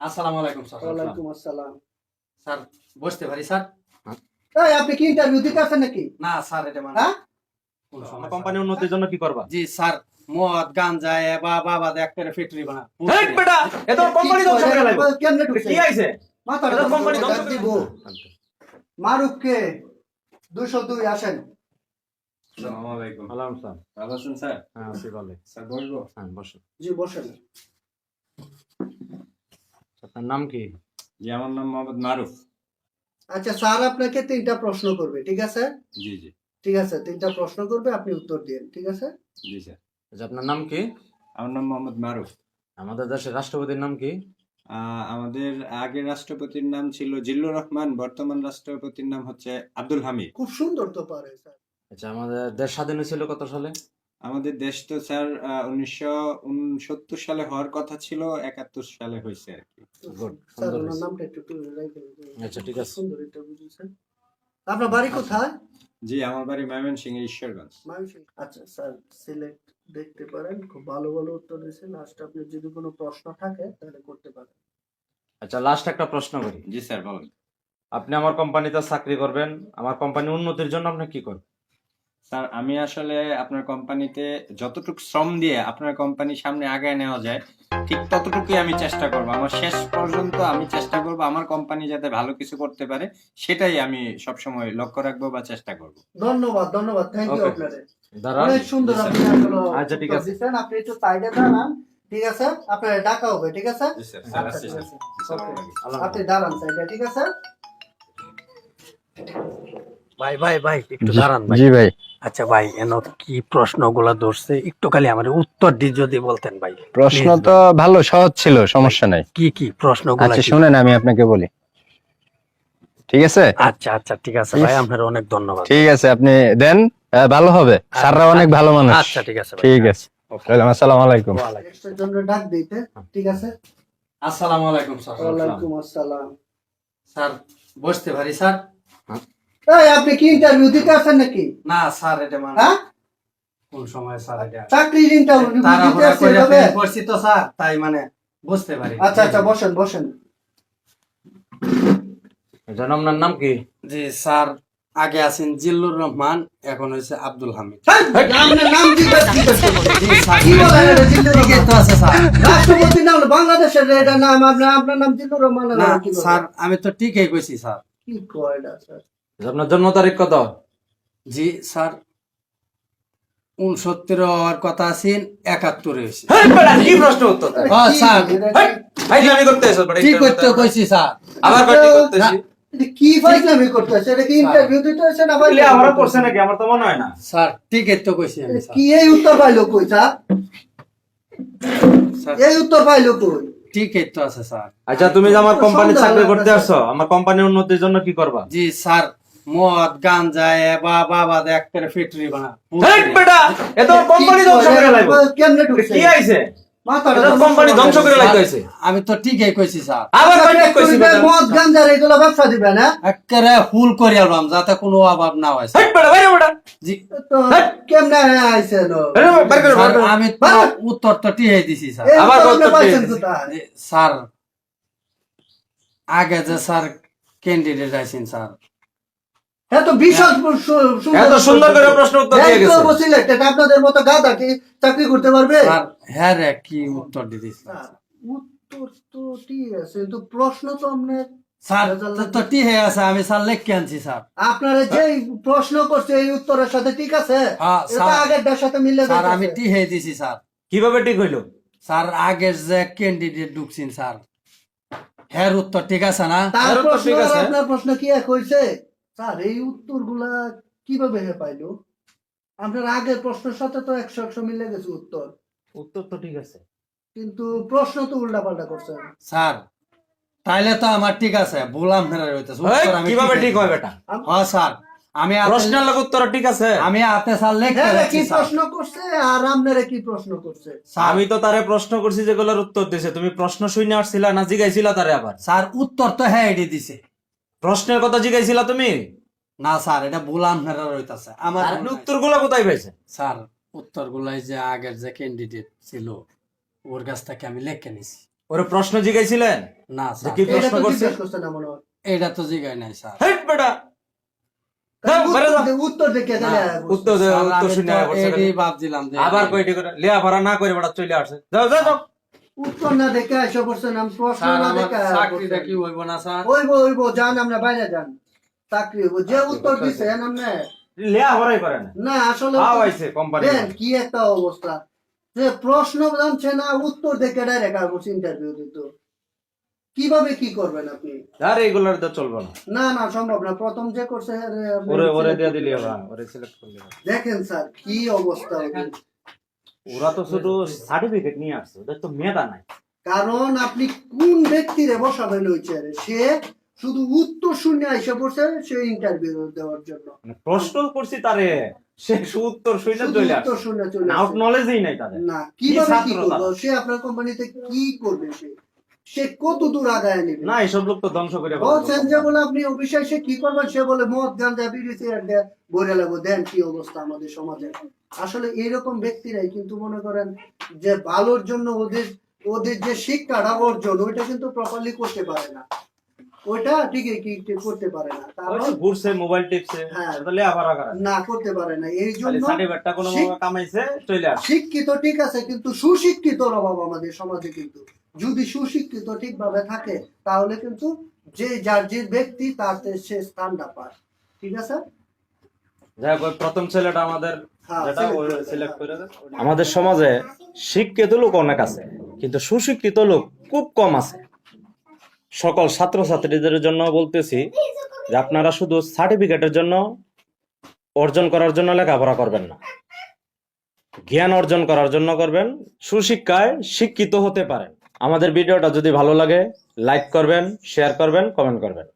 আসসালামু আলাইকুম স্যার। ওয়ালাইকুম আসসালাম। স্যার বসতে পারি স্যার? এই আপনি কি ইন্টারভিউ দিতে আসেন নাকি? না স্যার এটা মানে হ্যাঁ? কোন আমার কোম্পানি উন্নতির জন্য কি করবা? জি স্যার মদ গাঞ্জা বা বাবা এক করে ফ্যাক্টরি বানা। হেই বেটা এ তো কোম্পানি ধ্বংস করে লাগবে কেমনে ঢুকছে? কি আইছে? এটা কোম্পানি ধ্বংস করে দিব দুশো দুই আসেন। আসসালামু আলাইকুম। স্যার। ভালো আছেন স্যার? হ্যাঁ আছি ভালো স্যার বসবো? হ্যাঁ বসুন জি বসেন। আপনার নাম কি? জি আমার নাম মোহাম্মদ মারুফ। আচ্ছা স্যার আপনাকে তিনটা প্রশ্ন করবে ঠিক আছে? জি জি। ঠিক আছে তিনটা প্রশ্ন করবে আপনি উত্তর দিন ঠিক আছে? জি স্যার। আচ্ছা, আপনার নাম কি? আমার নাম মোহাম্মদ মারুফ। আমাদের দেশের রাষ্ট্রপতির নাম কি? আহ, আমাদের আগের রাষ্ট্রপতির নাম ছিল জিল্লুর রহমান বর্তমান রাষ্ট্রপতির নাম হচ্ছে আব্দুল হামিদ। খুব সুন্দর তো পারে স্যার। আচ্ছা আমাদের দেশ স্বাধীন হয়েছিল কত সালে? আমাদের দেশ তো স্যার উনিশশো উনসত্তর সালে হওয়ার কথা ছিল একাত্তর সালে হয়েছে আর কি। আচ্ছা, ঠিক আছে। সুন্দর ইন্টারভিউ দিয়েছেন আপনার বাড়ি কোথায়? জি আমার বাড়ি ময়মনসিংহ ঈশ্বরগঞ্জ। আচ্ছা স্যার সিলেক্ট দেখতে পারেন খুব ভালো ভালো উত্তর দিয়েছেন লাস্ট আপনার যদি কোনো প্রশ্ন থাকে তাহলে করতে পারেন। আচ্ছা লাস্ট একটা প্রশ্ন করি। জি স্যার বলুন। আপনি আমার কোম্পানিতে চাকরি করবেন আমার কোম্পানি উন্নতির জন্য আপনি কি করবেন স্যার আমি আসলে আপনার কোম্পানিতে যতটুকু শ্রম দিয়ে আপনার কোম্পানি সামনে আগায় নেওয়া যায় ঠিক ততটুকুই আমি চেষ্টা করব। আমার শেষ পর্যন্ত আমি চেষ্টা করব আমার কোম্পানি যাতে ভালো কিছু করতে পারে সেটাই আমি সবসময় লক্ষ্য রাখব বা চেষ্টা করব। ধন্যবাদ ধন্যবাদ। থ্যাংক ইউ আপনাদের। অনেক সুন্দর আপনি আসলে আচ্ছা, ঠিক আছে। দিচ্ছেন। আপনি একটু সাইডে দাঁড়ান। ঠিক আছে? আপনার ডাকা হবে ঠিক আছে? স্যার স্যার আচ্ছা, স্যার। আল্লাহ আপনি দাঁড়ান সাইডে ঠিক আছে? ভাই ভাই ভাই একটু দাঁড়ান ভাই। জি ভাই। আচ্ছা ভাই এন কি প্রশ্নগুলা ধরছে? একটু খালি আমার উত্তর দি যদি বলতেন ভাই। প্রশ্ন তো ভালো সহজ ছিল সমস্যা নাই। কি কি প্রশ্নগুলা আচ্ছা শুনেন আমি আপনাকে বলি। ঠিক আছে? আচ্ছা আচ্ছা ঠিক আছে ভাই আপনার অনেক ধন্যবাদ। ঠিক আছে আপনি দেন ভালো হবে। স্যাররা অনেক ভালো মানুষ। আচ্ছা ঠিক আছে ঠিক আছে। আসসালামু আলাইকুম। ডাক দিতে ঠিক আছে? আসসালামু আলাইকুম স্যার। ওয়ালাইকুম আসসালাম। স্যার বসতে পারি স্যার? এই আপনি কি ইন্টারভিউ দিতে আসেন নাকি? না স্যার এটা মানে হ্যাঁ? কোন সময় স্যার এটা? চাকরির ইন্টারভিউ দিতে তাড়াহুড়া আসছেন করে করছি তো স্যার তাই মানে বুঝতে পারি। আচ্ছা আচ্ছা বসেন বসেন। জানো আপনার নাম কি? জি স্যার আগে আছেন জিল্লুর রহমান এখন হয়েছে আব্দুল হামিদ। রাষ্ট্রপতির নাম বাংলাদেশের এটা নাম আপনার আপনার নাম জিল্লুর রহমান? স্যার আমি তো ঠিকই কইছি স্যার। কি কয় এটা স্যার? আপনার জন্ম তারিখ কত জি স্যার উনসত্তর হওয়ার কথা আছেন একাত্তরে হয়েছে কি প্রশ্ন উত্তর? স্যার, ফাইজলামি করতে এসো বেটা, ঠিক interview করতে কইছি স্যার আবার করতেছি কি ফাইজলামি করতেছে এটা কি ইন্টারভিউ দিতে আসে না বললে আমারও পড়ছে নাকি আমার তো মনে হয় না স্যার ঠিকই তো কইছি আমি কি এই উত্তর পাইলো কই স্যার স্যার এই উত্তর পাইলো কই ঠিকই তো আছে স্যার আচ্ছা তুমি যে আমার কোম্পানি চাকরি করতে আসছো আমার কোম্পানির উন্নতির জন্য কি করবা জি স্যার মদ গাঞ্জা বা বাবা এক করে ফ্যাক্টরি বানা বেটা এ তো কোম্পানি ধ্বংস করে লাগবে কেমনে ঢুকছে? কি আইছে? মাথাটা এ তো কোম্পানি ধ্বংস করে লাগতে হইছে আমি তো ঠিকই কইছি স্যার। আবার কইছি মদ গাঞ্জার এগুলো ব্যবসা দিবেন হ্যাঁ একেবারে ফুল করে আলবাম যাতে কোনো অভাব না হয়। বেটা বাইরে বেটা। জি। তো কেমনে আইছে নো। আমি! উত্তর তো টিহে দিছি স্যার। আবার স্যার আগে যে স্যার ক্যান্ডিডেট আছেন স্যার হ্যাঁ। বিশাল এত সুন্দর করে প্রশ্ন উত্তর দিয়ে হ্যাঁ, গেছে। বসিলে, এটা আপনাদের মতো গাদা কি চাকরি করতে পারবে? হ্যাঁ রে কি উত্তর দিতেছি উত্তর তো ঠিক আছে কিন্তু প্রশ্ন তো আপনার স্যার তো- তো আছে আমি স্যার লেখকে আনছি স্যার। আপনারা যে প্রশ্ন করছে এই উত্তরের সাথে ঠিক আছে? হ্যাঁ এটা আগেরটার সাথে মিলে স্যার আমি যাইতেছে। টিহে দিছি স্যার। কীভাবে ঠিক হইল? স্যার আগের যে ক্যান্ডিডেট ঢুকছেন স্যার। হ্যার উত্তর ঠিক আছে না? তার প্রশ্ন ঠিক আছে। আপনার প্রশ্ন কি এক হয়েছে স্যার এই উত্তরগুলা কীভাবে হে পাইলো? আপনার আগের প্রশ্নের সাথে তো একশো একশো মিলে গেছে উত্তর। উত্তর তো ঠিক আছে। কিন্তু প্রশ্ন তো উল্টা পাল্টা করছেন স্যার তাইলে তো আমার ঠিক আছে বললাম ফেরার হইতেছে আমি কীভাবে ঠিক হয় বেটা? হ্যাঁ স্যার আমি প্রশ্নের লোক উত্তর ঠিক আছে। আমি হাতে স্যার লেখতে হ্যাঁ কি প্রশ্ন করছে আর আপনারা কি প্রশ্ন করছে? আমি তো তারে প্রশ্ন করছি যেগুলোর উত্তর দিছে। তুমি প্রশ্ন শুনে আসছিলা না জিগাইছিলা তারে আবার? স্যার উত্তর তো হ্যাঁ এটি দিছে। প্রশ্নের কথা জিগাইছিলা তুমি? না স্যার এটা বললাম ফেরার হইতাছে আমার উত্তরগুলা কোথায় পাইছে? স্যার উত্তর গুলাই যে আগের যে ক্যান্ডিডেট ছিল ওর কাছ থেকে আমি লেখে নিছি। ওরে প্রশ্ন জিগাইছিলেন? না স্যার। কি প্রশ্ন তো করছে? মনে হয়। এটা তো জিগাই নাই স্যার। হেট বেটা! উত্তর দেখে। উত্তর উত্তর শুনে আবার কয়টি করে লেখাপড়া না করে বেটা চলে আসে যাও যাও যাও। উত্তর না দেখে বলছেন আমি প্রশ্ন না দেখে চাকরিটা কি হইব না স্যার? ওইব ওইব যান আমরা বাইরে যান। চাকরি হইব যে উত্তর দিছেন আপনি লেখাপড়াই করে না। না আসলে আইছে কোম্পানি কি একটা অবস্থা। যে প্রশ্ন জানছে না উত্তর দেখে ডাইরেক্ট আর ইন্টারভিউ দিত। কীভাবে কি করবেন আপনি? আর এগুলোর তো চলবে না। না না সম্ভব না। প্রথম যে করছে ওরে ওরে দিয়ে দিলি ওরে সিলেক্ট করলি দেখেন স্যার কি অবস্থা। ওরা তো শুধু সার্টিফিকেট নিয়ে আসছে ওদের তো মেধা নাই। কারণ আপনি কোন ব্যক্তিরে বসাবেন ওই চেয়ারে সে শুধু উত্তর শূন্য এসে পড়ছে সে ইন্টারভিউ দেওয়ার জন্য। মানে প্রশ্ন করছি তারে সে সু উত্তর শূন্য শুধু চলে উত্তর শূন্য চলে আউট। নলেজই নাই তাদের। না কি ছাত্র কি করবে? সে আপনার কোম্পানিতে কি করবে সে? সে কত দূর আগায় নেবে? না এইসব লোক তো ধ্বংস করে। বলছেন যে বলে আপনি অফিসে সে কি করবেন? সে বলে মদ গাঞ্জা বিড়ি সিগারেট বলে লাগবো দেন কি অবস্থা আমাদের সমাজে। আসলে এইরকম ব্যক্তিরাই কিন্তু মনে করেন যে ভালোর জন্য ওদের ওদের যে শিক্ষাটা অর্জন ওইটা কিন্তু প্রপারলি করতে পারে না। ওইটা ঠিকই কি করতে পারে না। কারণ ঘুরছে মোবাইল টিপছে হ্যাঁ। এটা তো লেখাপড়া না। করতে পারে না। এই জন্য সার্টিফিকেটটা কোনো কামাইছে চলে শিক্ষিত ঠিক আছে কিন্তু সুশিক্ষিত অভাব আমাদের সমাজে কিন্তু। যদি সুশিক্ষিত ঠিকভাবে থাকে তাহলে কিন্তু যে যার যে ব্যক্তি তার সে স্থানটা পায়। ঠিক আছে? প্রথম ছেলেটা আমাদের হ্যাঁ। আমাদের সমাজে শিক্ষিত লোক অনেক আছে কিন্তু সুশিক্ষিত লোক খুব কম আছে। সকল ছাত্রছাত্রীদের জন্য বলতেছি যে আপনারা শুধু সার্টিফিকেটের জন্য অর্জন করার জন্য লেখাপড়া করবেন না। জ্ঞান অর্জন করার জন্য করবেন। সুশিক্ষায় শিক্ষিত হতে পারেন। আমাদের ভিডিওটা যদি ভালো লাগে লাইক করবেন শেয়ার করবেন কমেন্ট করবেন।